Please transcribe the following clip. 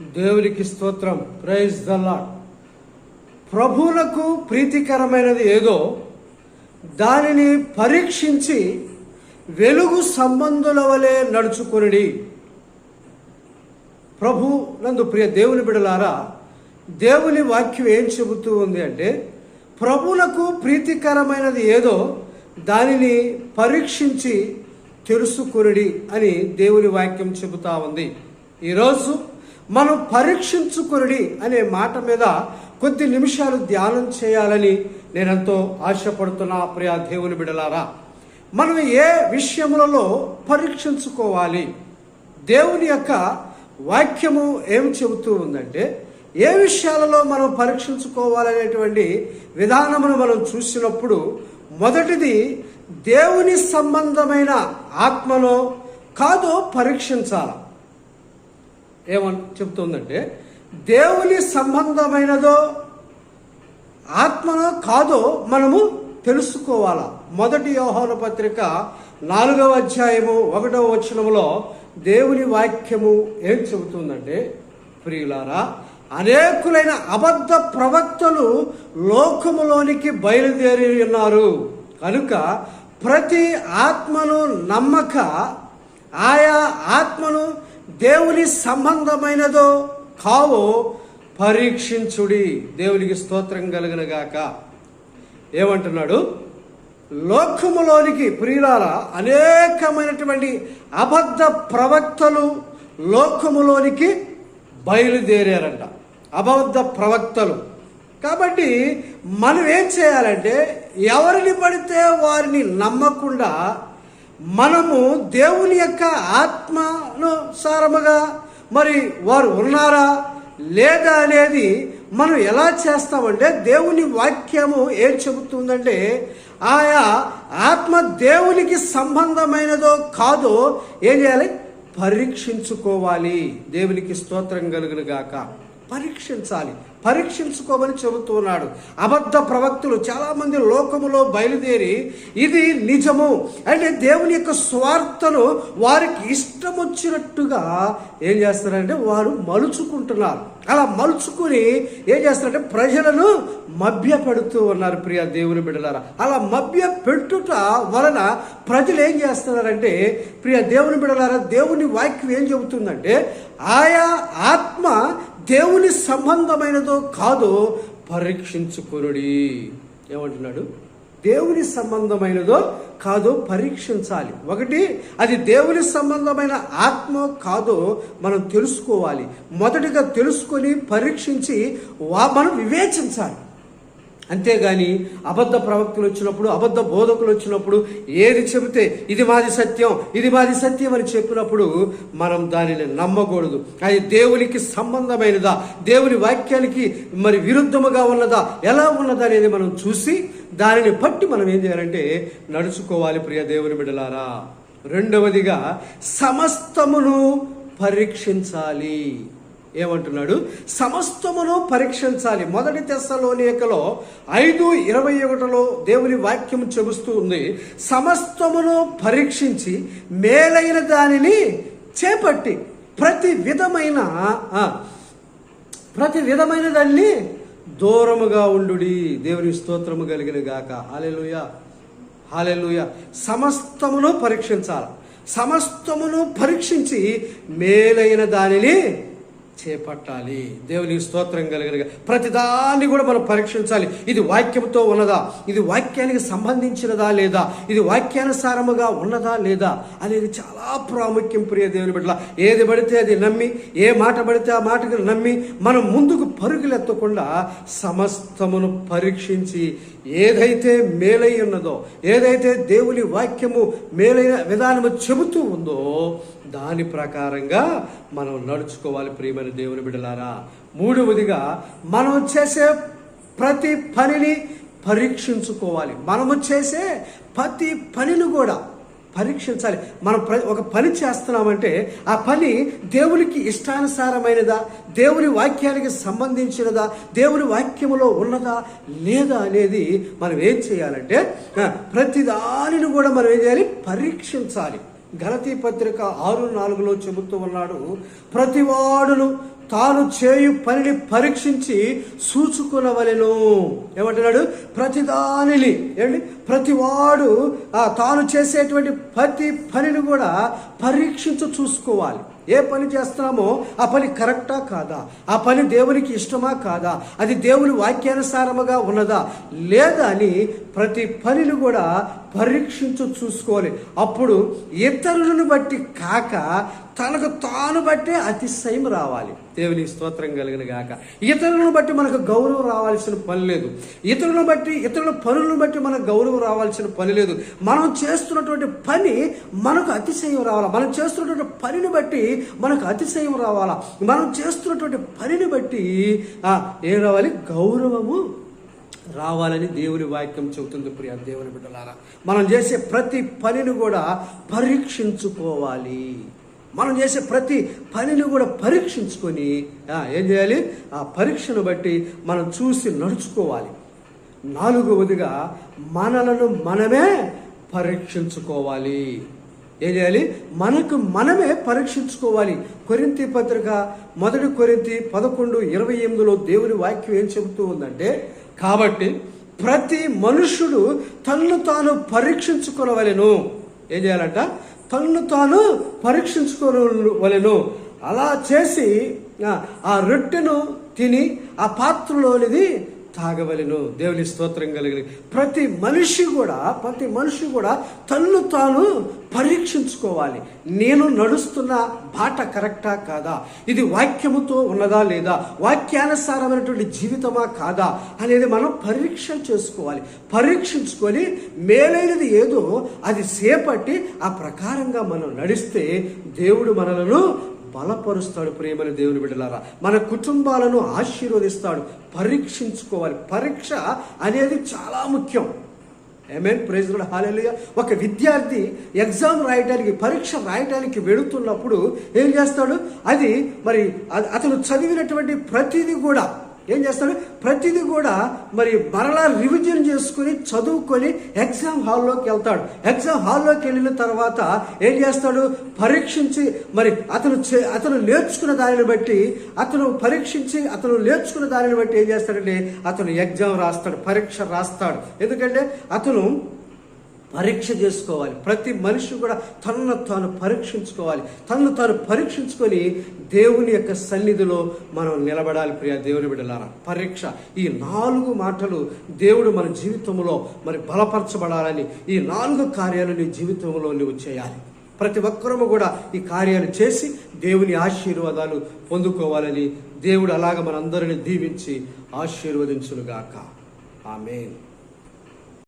దేవునికి స్తోత్రం. Praise the lord ప్రభువులకు ప్రీతికరమైనది ఏదో దానిని పరీక్షించి వెలుగు సంబంధుల వలె నడుచుకొనిడి. ప్రభు నందు ప్రియ దేవుని బిడలారా దేవుని వాక్యం ఏం చెబుతూ ఉంది అంటే ప్రభులకు ప్రీతికరమైనది ఏదో దానిని పరీక్షించి తెలుసుకొనిడి అని దేవుని వాక్యం చెబుతా ఉంది. ఈరోజు మనం పరీక్షించుకొని అనే మాట మీద కొద్ది నిమిషాలు ధ్యానం చేయాలని నేనెంతో ఆశపడుతున్నా ప్రియా దేవుని బిడలారా. మనం ఏ విషయములలో పరీక్షించుకోవాలి? దేవుని యొక్క వాక్యము ఏం చెబుతూ ఉందంటే ఏ విషయాలలో మనం పరీక్షించుకోవాలనేటువంటి విధానమును మనం చూసినప్పుడు మొదటిది దేవుని సంబంధమైన ఆత్మలో కాదో పరీక్షించాలి. ఏమని చెప్తుందంటే దేవుని సంబంధమైనదో ఆత్మనో కాదో మనము తెలుసుకోవాలా. మొదటి యోహాన పత్రిక నాలుగవ అధ్యాయము ఒకటవ వచనంలో దేవుని వాక్యము ఏం చెబుతుందంటే ప్రియులారా అనేకులైన అబద్ధ ప్రవక్తలు లోకములోనికి బయలుదేరి ఉన్నారు. కనుక ప్రతి ఆత్మను నమ్మక ఆయా ఆత్మను దేవుని సంబంధమైనదో కావో పరీక్షించుడి. దేవునికి స్తోత్రం కలిగిన గాక. ఏమంటున్నాడు? లోకములోనికి ప్రియులార అనేకమైనటువంటి అబద్ధ ప్రవక్తలు లోకములోనికి బయలుదేరారంట. అబద్ధ ప్రవక్తలు. కాబట్టి మనం ఏం చేయాలంటే ఎవరిని పడితే వారిని నమ్మకుండా మనము దేవుని యొక్క ఆత్మానుసారముగా మరి వారు ఉన్నారా లేదా అనేది మనం ఎలా చేస్తామంటే దేవుని వాక్యము ఏం చెబుతుందంటే ఆయా ఆత్మ దేవునికి సంబంధమైనదో కాదో ఏం చేయాలి? పరీక్షించుకోవాలి. దేవునికి స్తోత్రం కలుగును గాక పరీక్షించాలి. పరీక్షించుకోమని చెబుతున్నాడు. అబద్ధ ప్రవక్తులు చాలామంది లోకములో బయలుదేరి ఇది నిజము. అంటే దేవుని యొక్క స్వార్థను వారికి ఇష్టం వచ్చినట్టుగా ఏం చేస్తారంటే వారు మలుచుకుంటున్నారు. అలా మలుచుకుని ఏం చేస్తారంటే ప్రజలను మభ్యపెడుతూ ఉన్నారు ప్రియ దేవుని బిడ్డలారా. అలా మభ్య పెట్టుట వలన ప్రజలు ఏం చేస్తున్నారంటే ప్రియ దేవుని బిడ్డలారా దేవుని వాక్యం ఏం చెబుతుందంటే ఆయా ఆత్మ దేవుని సంబంధమైనదో కాదో పరీక్షించుకునుడి. ఏమంటున్నాడు? దేవుని సంబంధమైనదో కాదో పరీక్షించాలి. ఒకటి అది దేవుని సంబంధమైన ఆత్మ కాదో మనం తెలుసుకోవాలి. మొదటిగా తెలుసుకొని పరీక్షించి వా మనం వివేచించాలి. అంతేగాని అబద్ధ ప్రవక్తలు వచ్చినప్పుడు అబద్ధ బోధకులు వచ్చినప్పుడు ఏది చెబితే ఇది మాది సత్యం ఇది మాది సత్యం అని చెప్పినప్పుడు మనం దానిని నమ్మకూడదు. అది దేవునికి సంబంధమైనదా? దేవుని వాక్యానికి మరి విరుద్ధముగా ఉన్నదా? ఎలా ఉన్నదా అనేది మనం చూసి దానిని బట్టి మనం ఏం చేయాలంటే నడుచుకోవాలి ప్రియ దేవుని బిడలారా రెండవదిగా సమస్తమును పరీక్షించాలి. ఏమంటున్నాడు? సమస్తమును పరీక్షించాలి. మొదటి తెస్సలోనికలో ఐదు ఇరవై ఒకటిలో దేవుని వాక్యం చెబుస్తూ ఉంది. సమస్తమును పరీక్షించి మేలైన దానిని చేపట్టి ప్రతి విధమైన ప్రతి విధమైన దాన్ని దూరముగా ఉండుడి. దేవుని స్తోత్రము కలిగిన గాక. హాలెలుయ హాలెలుయ సమస్తమును పరీక్షించాలి. సమస్తమును పరీక్షించి మేలైన దానిని చేపట్టాలి. దేవునికి స్తోత్రం కలిగిన ప్రతిదాన్ని కూడా మనం పరీక్షించాలి. ఇది వాక్యంతో ఉన్నదా? ఇది వాక్యానికి సంబంధించినదా లేదా? ఇది వాక్యానుసారముగా ఉన్నదా లేదా? అనేది చాలా ప్రాముఖ్యం ప్రియ దేవుని బిడ్డ ఏది పడితే అది నమ్మి ఏ మాట పడితే ఆ మాటకు నమ్మి మనం ముందుకు పరుగులెత్తకుండా సమస్తమును పరీక్షించి ఏదైతే మేలై ఉన్నదో ఏదైతే దేవుని వాక్యము మేలైన విధానము చెబుతూ ఉందో దాని ప్రకారంగా మనం నడుచుకోవాలి ప్రియమైన దేవుని బిడలారా మూడవదిగా మనం చేసే ప్రతి పనిని పరీక్షించుకోవాలి. మనము చేసే ప్రతి పనిని కూడా పరీక్షించాలి. మనం ప్ర ఒక పని చేస్తున్నామంటే ఆ పని దేవునికి ఇష్టానుసారమైనదా? దేవుని వాక్యానికి సంబంధించినదా? దేవుని వాక్యములో ఉన్నదా? లేదా అనేది మనం ఏం చేయాలంటే ప్రతి దానిని కూడా మనం ఏం చేయాలి? పరీక్షించాలి. గలతీ పత్రిక ఆరు నాలుగులో చెబుతూ ఉన్నాడు ప్రతివాడును తాను చేయు పనిని పరీక్షించి సూచుకునవలెను. ఏమంటున్నాడు? ప్రతిదానిని. ఏమండి? ప్రతివాడు తాను చేసేటువంటి ప్రతి పనిని కూడా పరీక్షించు చూసుకోవాలి. ఏ పని చేస్తున్నామో ఆ పని కరెక్టా కాదా? ఆ పని దేవునికి ఇష్టమా కాదా? అది దేవుని వాక్యానుసారముగా ఉన్నదా? లేదా అని ప్రతి పనిని కూడా పరీక్షించు చూసుకోవాలి. అప్పుడు ఇతరులను బట్టి కాక తనకు తాను బట్టే అతిశయం రావాలి. దేవుని స్తోత్రం కలిగిన గాక. ఇతరులను బట్టి మనకు గౌరవం రావాల్సిన పని లేదు. ఇతరులను బట్టి ఇతరుల పనులను బట్టి మనకు గౌరవం రావాల్సిన పని లేదు. మనం చేస్తున్నటువంటి పని మనకు అతిశయం రావాలి? మనం చేస్తున్నటువంటి పనిని బట్టి మనకు అతిశయం రావాలా? మనం చేస్తున్నటువంటి పనిని బట్టి ఏం రావాలి గౌరవము రావాలని దేవుని వాక్యం చెబుతుంది ప్రియ దేవుని బిడ్డలారా. మనం చేసే ప్రతి పనిని కూడా పరీక్షించుకోవాలి. మనం చేసే ప్రతి పనిని కూడా పరీక్షించుకొని ఏం చేయాలి? ఆ పరీక్షను బట్టి మనం చూసి నడుచుకోవాలి. నాలుగవదిగా మనలను మనమే పరీక్షించుకోవాలి. ఏం చేయాలి? మనకు మనమే పరీక్షించుకోవాలి. కొరింతి పత్రిక మొదటి కొరింతి పదకొండు ఇరవై ఎనిమిదిలో దేవుని వాక్యం ఏం చెబుతూ ఉందంటే కాబట్టి ప్రతి మనుషుడు తన్ను తాను పరీక్షించుకోవలను ఏం చేయాలంట? తన్ను తాను పరీక్షించుకోవలను అలా చేసి ఆ రొట్టెను తిని ఆ పాత్రలోనిది తాగవలను. దేవుని స్తోత్రం కలిగిన ప్రతి మనిషి కూడా ప్రతి మనిషి కూడా తన్ను తాను పరీక్షించుకోవాలి. నేను నడుస్తున్న బాట కరెక్టా కాదా? ఇది వాక్యముతో ఉన్నదా లేదా? వాక్యానుసారమైనటువంటి జీవితమా కాదా? అనేది మనం పరీక్ష చేసుకోవాలి. పరీక్షించుకొని మేలైనది ఏదో అది చేపట్టి ఆ ప్రకారంగా మనం నడిస్తే దేవుడు మనలను బలపరుస్తాడు ప్రేమని దేవుని బిడ్డలారా. మన కుటుంబాలను ఆశీర్వదిస్తాడు. పరీక్షించుకోవాలి. పరీక్ష అనేది చాలా ముఖ్యం. ఏమేన్ ప్రైజ్ హాలేలుగా ఒక విద్యార్థి ఎగ్జామ్ రాయడానికి పరీక్ష రాయడానికి వెళుతున్నప్పుడు ఏం చేస్తాడు? అది మరి అతను చదివినటువంటి ప్రతిదీ కూడా ఏం చేస్తాడు? ప్రతిదీ కూడా మరి మరలా రివిజన్ చేసుకుని చదువుకొని ఎగ్జామ్ హాల్లోకి వెళ్తాడు. ఎగ్జామ్ హాల్లోకి వెళ్ళిన తర్వాత ఏం చేస్తాడు? పరీక్షించి మరి అతను చే- అతను నేర్చుకున్న దానిని బట్టి అతను పరీక్షించి అతను నేర్చుకున్న దానిని బట్టి ఏం చేస్తాడంటే అతను ఎగ్జామ్ రాస్తాడు పరీక్ష రాస్తాడు. ఎందుకంటే అతను పరీక్ష చేసుకోవాలి. ప్రతి మనిషి కూడా తనను తాను పరీక్షించుకోవాలి. తనను తాను పరీక్షించుకొని దేవుని యొక్క సన్నిధిలో మనం నిలబడాలి ప్రియ దేవుని బిడ్డలారా. పరీక్ష. ఈ నాలుగు మాటలు దేవుడు మన జీవితంలో మరి బలపరచబడాలని ఈ నాలుగు కార్యాలు నీ జీవితంలో నువ్వు చేయాలి. ప్రతి ఒక్కరము కూడా ఈ కార్యాలు చేసి దేవుని ఆశీర్వాదాలు పొందుకోవాలని దేవుడు అలాగ మనందరిని దీవించి ఆశీర్వదించునుగాక. ఆమెను.